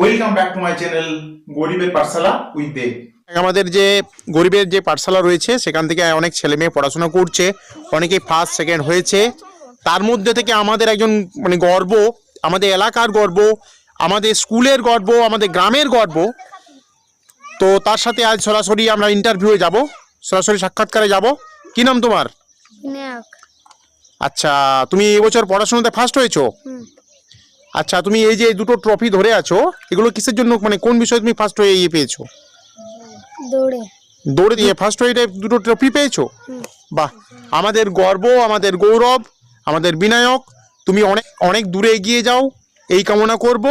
Welcome back to my channel গরিবের পাঠশালা with দেব আমাদের যে গরিবের যে পাঠশালা রয়েছে সেখান থেকে অনেক ছেলে মেয়ে পড়াশোনা করছে অনেকেই ফার্স্ট সেকেন্ড হয়েছে। তার মধ্যে থেকে আমাদের একজন মানে গর্ব আমাদের এলাকার গর্ব আমাদের স্কুলের গর্ব আমাদের গ্রামের গর্ব। তো তার সাথে আজ সরাসরি আমরা ইন্টারভিউয়ে যাব সরাসরি সাক্ষাৎকারে যাব। কি নাম তোমার? আচ্ছা তুমি এবছর পড়াশোনাতে ফার্স্ট হয়েছো? হুম। আচ্ছা তুমি এই যে এই দুটো ট্রফি ধরে আছো এগুলো কিসের জন্য মানে কোন বিষয়ে তুমি ফার্স্ট হয়ে ইয়ে পেয়েছ? দৌড়ে। দৌড়ে দিয়ে ফার্স্ট হয়ে দুটো ট্রফি পেয়েছ? বাহ আমাদের গর্ব আমাদের গৌরব আমাদের বিনায়ক তুমি অনেক অনেক দূরে এগিয়ে যাও এই কামনা করব।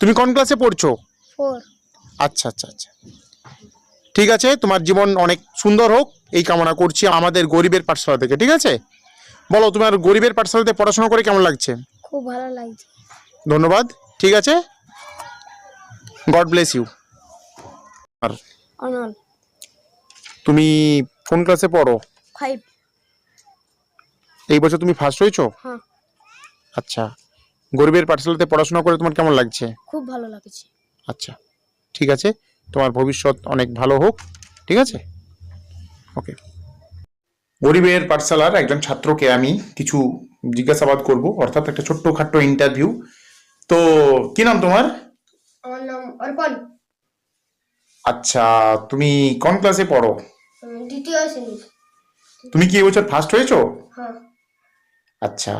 তুমি কোন ক্লাসে পড়ছো? আচ্ছা আচ্ছা আচ্ছা। ঠিক আছে তোমার জীবন অনেক সুন্দর হোক এই কামনা করছি আমাদের গরিবের পাঠশালা থেকে ঠিক আছে? বলো তোমার গরিবের পাঠশালাতে পড়াশোনা করে কেমন লাগছে? খুব ভালো লাগছে। ধন্যবাদ ঠিক আছে? গড ব্লেস ইউ আর অনল। তুমি কোন ক্লাসে পড়ো? ফাইভ এই বছর তুমি ফার্স্ট হয়েছো? হ্যাঁ। আচ্ছা গরিবের পাঠশালাতে পড়াশোনা করে তোমার কেমন লাগছে? খুব ভালো লাগছে। আচ্ছা ঠিক আছে তোমার ভবিষ্যৎ অনেক ভালো হোক ঠিক আছে? ওকে গরিবের পাঠশালার একজন ছাত্রকে আমি কিছু জিজ্ঞাসাবাদ করব অর্থাৎ একটা ছোট্ট খাট্ট ইন্টারভিউ তো কি নাম তোমার? অর্পণ। আচ্ছা তুমি কোন ক্লাসে পড়ো? দ্বিতীয় শ্রেণি তুমি কি এবছর ফার্স্ট হয়েছো? হ্যাঁ। আচ্ছা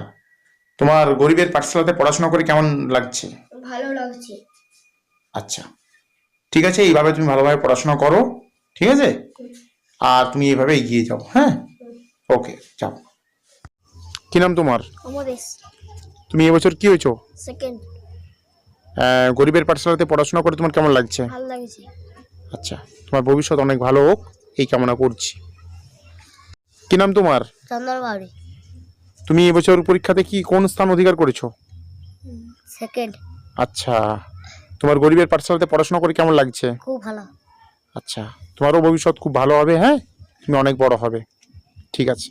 তোমার গরিবের পাঠশালাতে পড়াশোনা করে কেমন লাগছে? ভালো লাগছে। আচ্ছা ঠিক আছে এইভাবে তুমি ভালোভাবে পড়াশোনা করো ঠিক আছে? আর তুমি এইভাবে এগিয়ে যাও হ্যাঁ? ওকে যাও। কি নাম তোমার? তুমি এবছর কি হয়েছো? সেকেন্ড গরিবের পাঠশালাতে পড়াশোনা করে তোমার কেমন লাগছে? ভালো লাগছে। আচ্ছা তোমার ভবিষ্যৎ অনেক ভালো হোক এই কামনা করছি। কি নাম তোমার? তুমি এবছর পরীক্ষাতে কি কোন স্থান অধিকার করেছ? সেকেন্ড আচ্ছা তোমার গরিবের পাঠশালাতে পড়াশোনা করে কেমন লাগছে? খুব ভালো। আচ্ছা তোমারও ভবিষ্যৎ খুব ভালো হবে হ্যাঁ? তুমি অনেক বড় হবে। ঠিক আছে।